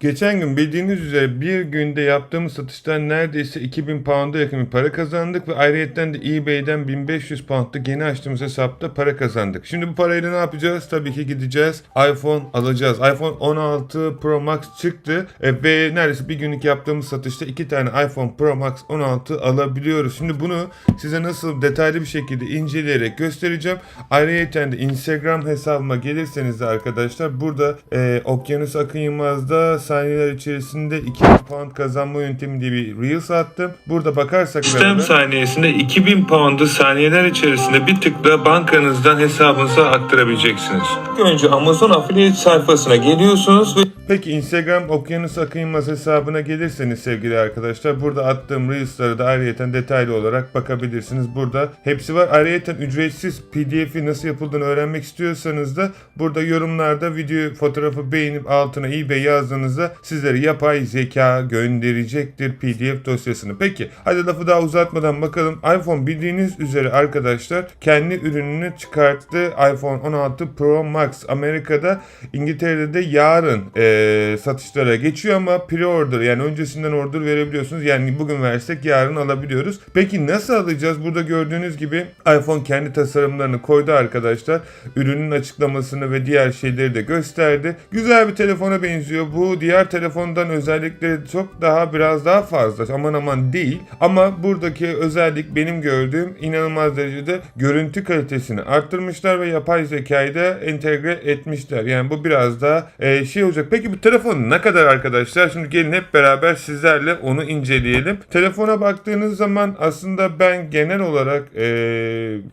Geçen gün bildiğiniz üzere bir günde yaptığımız satıştan neredeyse 2000 pound'a yakın bir para kazandık ve ayrıyetten de eBay'den 1500 pound'lık yeni açtığımız hesapta para kazandık. Şimdi bu parayla ne yapacağız? Tabii ki gideceğiz iPhone alacağız. iPhone 16 Pro Max çıktı e, ve neredeyse bir günlük yaptığımız satışta iki tane iPhone Pro Max 16 alabiliyoruz. Şimdi bunu size nasıl detaylı bir şekilde inceleyerek göstereceğim. Ayrıca de Instagram hesabıma gelirseniz de arkadaşlar burada e, Okyanus Akın Yılmaz'da saniyeler içerisinde 2000 pound kazanma yöntemi diye bir Reels attım. Burada bakarsak İşlem beraber- saniyesinde 2000 pound'u saniyeler içerisinde bir tıkla bankanızdan hesabınıza aktarabileceksiniz. Önce Amazon Affiliate sayfasına geliyorsunuz ve Peki Instagram Okyanus Akın Yılmaz hesabına gelirseniz sevgili arkadaşlar burada attığım Reels'ları da ayrıyeten detaylı olarak bakabilirsiniz. Burada hepsi var. Ayrıyeten ücretsiz PDF'i nasıl yapıldığını öğrenmek istiyorsanız da burada yorumlarda video fotoğrafı beğenip altına eBay yazdığınızda sizlere yapay zeka gönderecektir PDF dosyasını. Peki hadi lafı daha uzatmadan bakalım. iPhone bildiğiniz üzere arkadaşlar kendi ürününü çıkarttı. iPhone 16 Pro Max Amerika'da İngiltere'de de yarın eee, satışlara geçiyor ama pre-order yani öncesinden order verebiliyorsunuz. Yani bugün versek yarın alabiliyoruz. Peki nasıl alacağız? Burada gördüğünüz gibi iPhone kendi tasarımlarını koydu arkadaşlar. Ürünün açıklamasını ve diğer şeyleri de gösterdi. Güzel bir telefona benziyor. Bu diğer telefondan özellikleri çok daha biraz daha fazla. Aman aman değil. Ama buradaki özellik benim gördüğüm inanılmaz derecede görüntü kalitesini arttırmışlar ve yapay zekayı da entegre etmişler. Yani bu biraz daha e, şey olacak. Peki bu telefon ne kadar arkadaşlar? Şimdi gelin hep beraber sizlerle onu inceleyelim. Telefona baktığınız zaman aslında ben genel olarak e,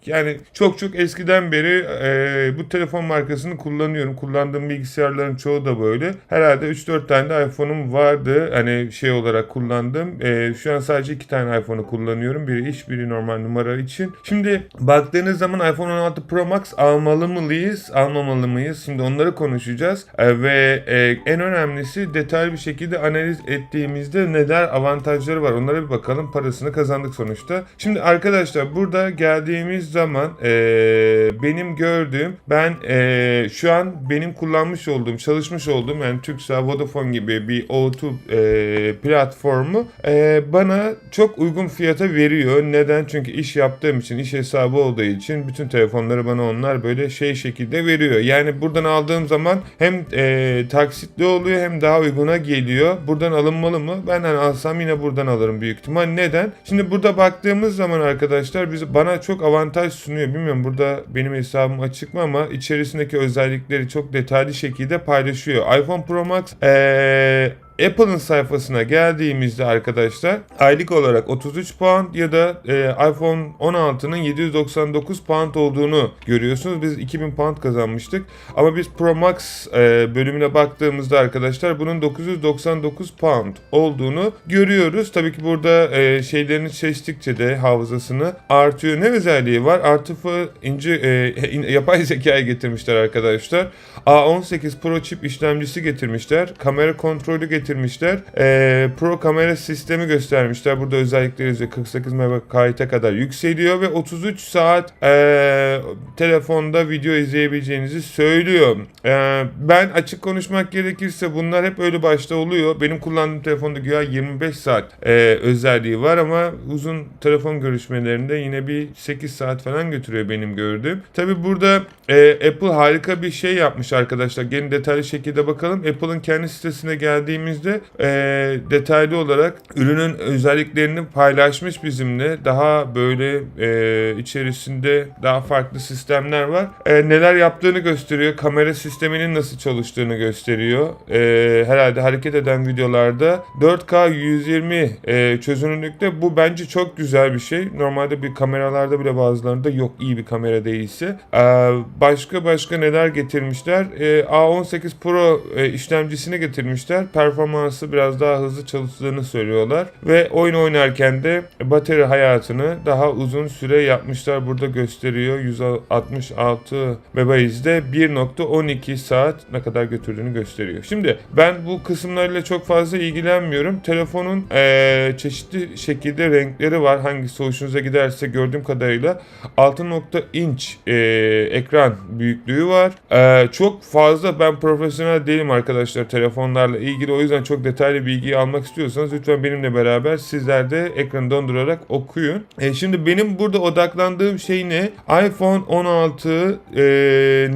yani çok çok eskiden beri e, bu telefon markasını kullanıyorum. Kullandığım bilgisayarların çoğu da böyle. Herhalde 3-4 tane de iPhone'um vardı. Hani şey olarak kullandım. E, şu an sadece 2 tane iPhone'u kullanıyorum. Biri iş biri normal numara için. Şimdi baktığınız zaman iPhone 16 Pro Max almalı mıyız, almamalı mıyız? Şimdi onları konuşacağız. E, ve e, en önemlisi detaylı bir şekilde analiz ettiğimizde neler avantajları var. Onlara bir bakalım. Parasını kazandık sonuçta. Şimdi arkadaşlar burada geldiğimiz zaman e, benim gördüğüm ben e, şu an benim kullanmış olduğum, çalışmış olduğum yani Turkcell, Vodafone gibi bir O2 e, platformu e, bana çok uygun fiyata veriyor. Neden? Çünkü iş yaptığım için, iş hesabı olduğu için bütün telefonları bana onlar böyle şey şekilde veriyor. Yani buradan aldığım zaman hem e, taksitli oluyor hem daha uyguna geliyor. Buradan alınmalı mı? Ben hani alsam yine buradan alırım büyük ihtimal. Neden? Şimdi burada baktığımız zaman arkadaşlar biz bana çok avantaj sunuyor. Bilmiyorum burada benim hesabım açık mı ama içerisindeki özellikleri çok detaylı şekilde paylaşıyor. iPhone Pro Max eee Apple'ın sayfasına geldiğimizde arkadaşlar aylık olarak 33 pound ya da e, iPhone 16'nın 799 pound olduğunu görüyorsunuz. Biz 2000 pound kazanmıştık. Ama biz Pro Max e, bölümüne baktığımızda arkadaşlar bunun 999 pound olduğunu görüyoruz. Tabii ki burada e, şeylerini seçtikçe de hafızasını artıyor. Ne özelliği var? Artıfı ince e, yapay zekayı getirmişler arkadaşlar. A18 Pro çip işlemcisi getirmişler. Kamera kontrolü getirmişler. Ee, Pro kamera sistemi göstermişler. Burada özellikleri yazıyor. 48 MB'e kadar yükseliyor ve 33 saat ee, telefonda video izleyebileceğinizi söylüyor. Ee, ben açık konuşmak gerekirse bunlar hep öyle başta oluyor. Benim kullandığım telefonda güya 25 saat ee, özelliği var ama uzun telefon görüşmelerinde yine bir 8 saat falan götürüyor benim gördüğüm. Tabi burada ee, Apple harika bir şey yapmış arkadaşlar. Gelin detaylı şekilde bakalım. Apple'ın kendi sitesine geldiğimizde ee, detaylı olarak ürünün özelliklerini paylaşmış bizimle. Daha böyle ee, içerisinde daha farklı sistemler var. Ee, neler yaptığını gösteriyor. Kamera sisteminin nasıl çalıştığını gösteriyor. Ee, herhalde hareket eden videolarda 4K 120 ee, çözünürlükte bu bence çok güzel bir şey. Normalde bir kameralarda bile bazılarında yok iyi bir kamera değilse. Ee, başka başka neler getirmişler? Ee, A18 Pro e, işlemcisini getirmişler. Performansı biraz daha hızlı çalıştığını söylüyorlar. Ve oyun oynarken de batarya hayatını daha uzun süre yapmışlar. Burada gösteriyor. 166 MB'de 1.12 saat ne kadar götürdüğünü gösteriyor. Şimdi ben bu kısımlarıyla çok fazla ilgilenmiyorum. Telefonun eee, çeşitli şekilde renkleri var. Hangisi hoşunuza giderse gördüğüm kadarıyla 6. inç eee, ekran büyüklüğü var. Eee, çok fazla ben profesyonel değilim arkadaşlar telefonlarla ilgili. O yüzden yüzden çok detaylı bilgiyi almak istiyorsanız lütfen benimle beraber sizler de ekranı dondurarak okuyun. E, şimdi benim burada odaklandığım şey ne? iPhone 16 e,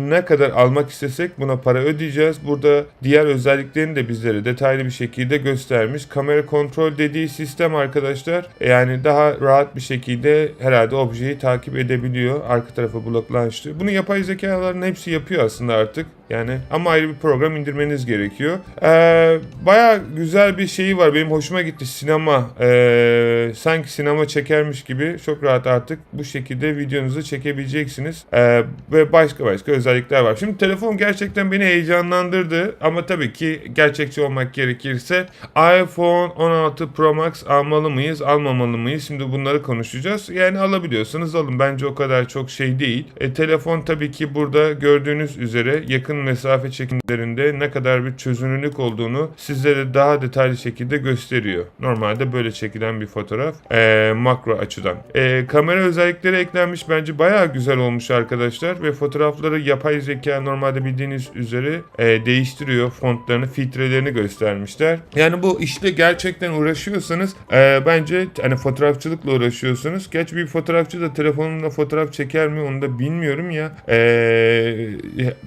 ne kadar almak istesek buna para ödeyeceğiz. Burada diğer özelliklerini de bizlere detaylı bir şekilde göstermiş. Kamera kontrol dediği sistem arkadaşlar yani daha rahat bir şekilde herhalde objeyi takip edebiliyor. Arka tarafı bloklanmıştı. Bunu yapay zekaların hepsi yapıyor aslında artık. Yani ama ayrı bir program indirmeniz gerekiyor. Ee, Baya güzel bir şeyi var. Benim hoşuma gitti. Sinema. Ee, sanki sinema çekermiş gibi çok rahat artık bu şekilde videonuzu çekebileceksiniz. Ee, ve başka başka özellikler var. Şimdi telefon gerçekten beni heyecanlandırdı. Ama tabii ki gerçekçi olmak gerekirse iPhone 16 Pro Max almalı mıyız, almamalı mıyız? Şimdi bunları konuşacağız. Yani alabiliyorsanız alın. Bence o kadar çok şey değil. E, telefon tabii ki burada gördüğünüz üzere yakın mesafe çekimlerinde ne kadar bir çözünürlük olduğunu sizlere daha detaylı şekilde gösteriyor. Normalde böyle çekilen bir fotoğraf e, makro açıdan. E, kamera özellikleri eklenmiş bence bayağı güzel olmuş arkadaşlar ve fotoğrafları yapay zeka normalde bildiğiniz üzere e, değiştiriyor. Fontlarını, filtrelerini göstermişler. Yani bu işte gerçekten uğraşıyorsanız e, bence hani fotoğrafçılıkla uğraşıyorsunuz. Gerçi bir fotoğrafçı da telefonunla fotoğraf çeker mi onu da bilmiyorum ya. E,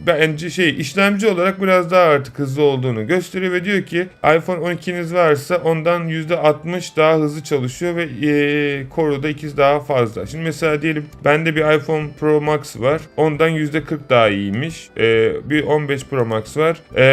bence şey işlemci olarak biraz daha artık hızlı olduğunu gösteriyor ve diyor ki iPhone 12'niz varsa ondan %60 daha hızlı çalışıyor ve e, Core'da ikiz daha fazla. Şimdi mesela diyelim bende bir iPhone Pro Max var. Ondan %40 daha iyiymiş. E, bir 15 Pro Max var. E,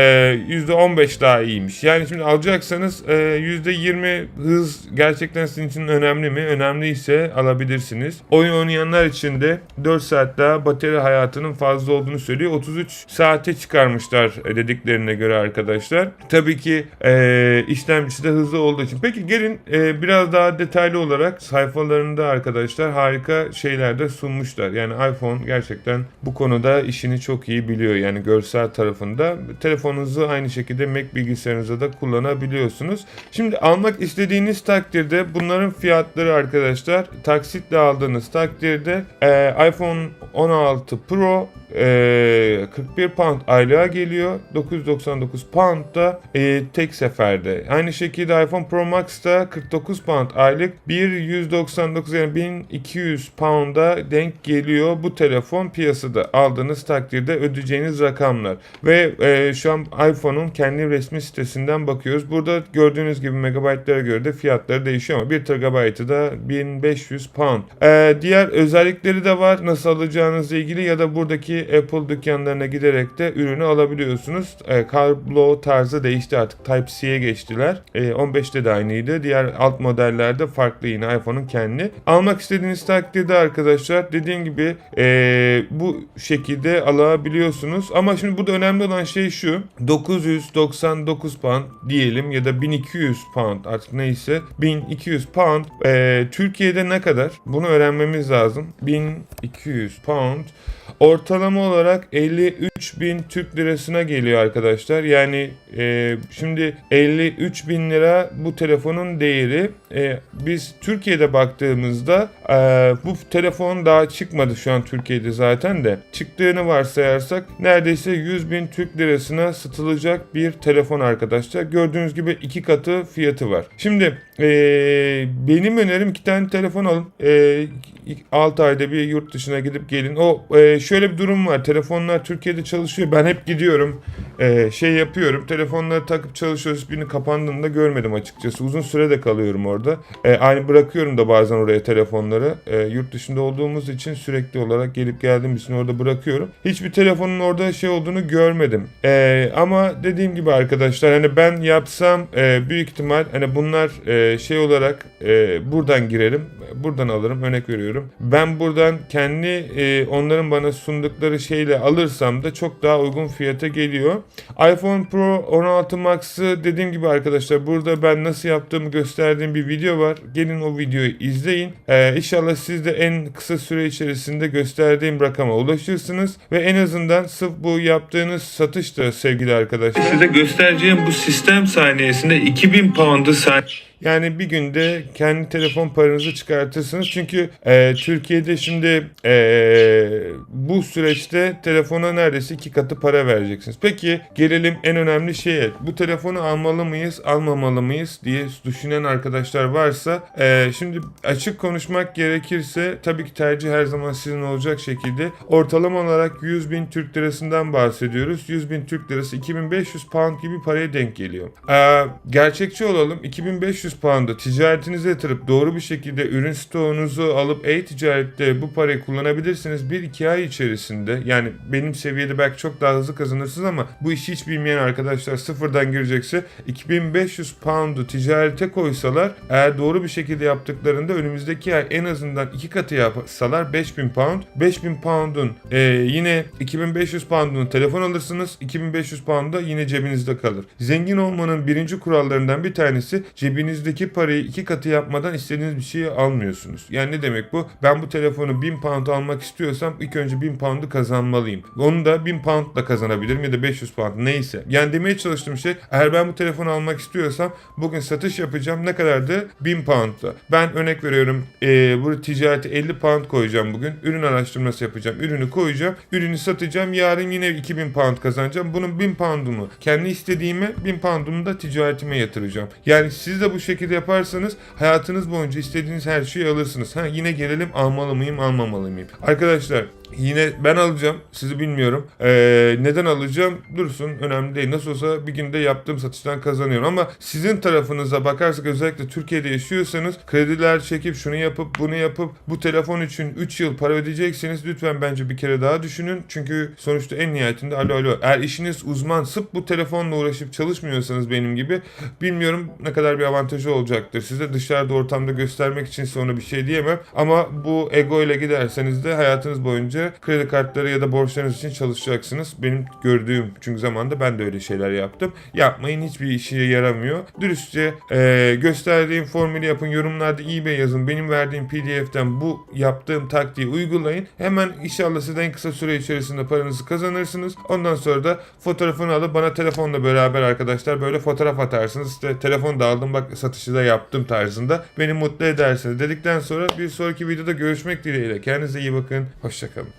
%15 daha iyiymiş. Yani şimdi alacaksanız e, %20 hız gerçekten sizin için önemli mi? Önemliyse alabilirsiniz. Oyun oynayanlar için de 4 saat daha batarya hayatının fazla olduğunu söylüyor. 33 saate çıkarmışlar dediklerine göre arkadaşlar. Tabii ki e, işlemcisi de hızlı olduğu için. Peki gelin e, biraz daha detaylı olarak sayfalarında arkadaşlar harika şeyler de sunmuşlar. Yani iPhone gerçekten bu konuda işini çok iyi biliyor. Yani görsel tarafında. Telefonunuzu aynı şekilde Mac bilgisayarınızda da kullanabiliyorsunuz. Şimdi almak istediğiniz takdirde bunların fiyatları arkadaşlar taksitle aldığınız takdirde e, iPhone 16 Pro e, 41 pound aylığa geliyor. 999 pound da e, tek seferde. Aynı şekilde iPhone Pro Max da 49 pound aylık 1199 yani 1200 pound'a denk geliyor. Bu telefon piyasada aldığınız takdirde ödeyeceğiniz rakamlar. Ve e, şu an iPhone'un kendi resmi sitesinden bakıyoruz. Burada gördüğünüz gibi megabaytlara göre de fiyatları değişiyor ama 1 TB'ı da 1500 pound. E, diğer özellikleri de var. Nasıl alacağınızla ilgili ya da buradaki Apple dükkanlarına giderek de ürünü alabiliyorsunuz. E, kablo tarzı değişti artık. Type-C'ye geçtiler. E, 15'te de aynıydı. Diğer alt modellerde farklı yine iPhone'un kendi. Almak istediğiniz takdirde arkadaşlar dediğim gibi e, bu şekilde alabiliyorsunuz. Ama şimdi burada önemli olan şey şu. 999 pound diyelim ya da 1200 pound artık neyse 1200 pound e, Türkiye'de ne kadar? Bunu öğrenmemiz lazım. 1200 pound ortalama olarak 53 bin Türk lirasına geliyor arkadaşlar. Yani e, şimdi 53 bin lira bu telefonun değeri. E, biz Türkiye'de baktığımızda e, bu telefon daha çıkmadı şu an Türkiye'de zaten de. Çıktığını varsayarsak neredeyse 100 bin Türk lirasına satılacak bir telefon arkadaşlar. Gördüğünüz gibi iki katı fiyatı var. Şimdi e, benim önerim iki tane telefon alın. E, 6 ayda bir yurt dışına gidip gelin. O e, şöyle bir durum var. Telefonlar Türkiye'de çalışıyor. Ben hep gidiyorum. E, şey yapıyorum. Telefonları takıp çalışıyoruz. Birini kapandığında görmedim açıkçası. Uzun süre de kalıyorum orada. E, aynı bırakıyorum da bazen oraya telefonları. E, yurt dışında olduğumuz için sürekli olarak gelip geldiğim için orada bırakıyorum. Hiçbir telefonun orada şey olduğunu görmedim. E, ama dediğim gibi arkadaşlar hani ben yapsam e, büyük ihtimal hani bunlar e, şey olarak e, buradan girerim. Buradan alırım. Örnek veriyorum. Ben buradan kendi e, onların bana sundukları şeyle alırsam da çok daha uygun fiyata geliyor. iPhone Pro 16 Max'ı dediğim gibi arkadaşlar burada ben nasıl yaptığımı gösterdiğim bir video var. Gelin o videoyu izleyin. Ee, inşallah siz de en kısa süre içerisinde gösterdiğim rakama ulaşırsınız ve en azından sırf bu yaptığınız satışta sevgili arkadaşlar. Size göstereceğim bu sistem saniyesinde 2000 pound'ı saniye Yani bir günde kendi telefon paranızı çıkartırsınız. Çünkü e, Türkiye'de şimdi e, bu süreçte telefona neredeyse iki katı para vereceksiniz. Peki gelelim en önemli şeye. Bu telefonu almalı mıyız, almamalı mıyız diye düşünen arkadaşlar varsa e, şimdi açık konuşmak gerekirse tabii ki tercih her zaman sizin olacak şekilde ortalama olarak 100 bin Türk lirasından bahsediyoruz. 100 bin Türk lirası 2500 pound gibi paraya denk geliyor. E, gerçekçi olalım 2500 pound'a ticaretinize yatırıp doğru bir şekilde ürün stoğunuzu alıp e-ticarette bu parayı kullanabilirsiniz. 1-2 ay içerisinde yani benim seviyede belki çok daha hızlı kazanırsınız ama bu işi hiç bilmeyen arkadaşlar sıfırdan girecekse 2500 pound'u ticarete koysalar eğer doğru bir şekilde yaptıklarında önümüzdeki ay en azından iki katı yapsalar 5000 pound 5000 pound'un e, yine 2500 pound'un telefon alırsınız 2500 pound da yine cebinizde kalır. Zengin olmanın birinci kurallarından bir tanesi cebinizdeki parayı iki katı yapmadan istediğiniz bir şeyi almıyorsunuz. Yani ne demek bu? Ben bu telefonu 1000 pound almak istiyorsam ilk önce 1000 pound'u kazanmalıyım. Onu da 1000 pound'la kazanabilirim ya da 500 pound neyse. Yani demeye çalıştığım şey eğer ben bu telefonu almak istiyorsam bugün satış yapacağım ne kadardı? 1000 pound'da. Ben örnek veriyorum eee bu ticareti 50 pound koyacağım bugün. Ürün araştırması yapacağım. Ürünü koyacağım. Ürünü satacağım. Yarın yine 2000 pound kazanacağım. Bunun 1000 pound'umu kendi istediğime 1000 pound'umu da ticaretime yatıracağım. Yani siz de bu şekilde yaparsanız hayatınız boyunca istediğiniz her şeyi alırsınız. Ha yine gelelim almalı mıyım almamalı mıyım? Arkadaşlar Yine ben alacağım. Sizi bilmiyorum. Ee, neden alacağım? Dursun. Önemli değil. Nasıl olsa bir günde yaptığım satıştan kazanıyorum. Ama sizin tarafınıza bakarsak özellikle Türkiye'de yaşıyorsanız krediler çekip şunu yapıp bunu yapıp bu telefon için 3 yıl para ödeyecekseniz lütfen bence bir kere daha düşünün. Çünkü sonuçta en nihayetinde alo alo. Eğer işiniz uzman sırf bu telefonla uğraşıp çalışmıyorsanız benim gibi bilmiyorum ne kadar bir avantajı olacaktır. Size dışarıda ortamda göstermek için sonra bir şey diyemem. Ama bu ego ile giderseniz de hayatınız boyunca kredi kartları ya da borçlarınız için çalışacaksınız. Benim gördüğüm çünkü zamanda ben de öyle şeyler yaptım. Yapmayın hiçbir işe yaramıyor. Dürüstçe e, gösterdiğim formülü yapın. Yorumlarda eBay yazın. Benim verdiğim PDF'den bu yaptığım taktiği uygulayın. Hemen inşallah siz en kısa süre içerisinde paranızı kazanırsınız. Ondan sonra da fotoğrafını alıp bana telefonla beraber arkadaşlar böyle fotoğraf atarsınız. İşte telefon da aldım bak satışı da yaptım tarzında. Beni mutlu edersiniz. Dedikten sonra bir sonraki videoda görüşmek dileğiyle. Kendinize iyi bakın. Hoşçakalın.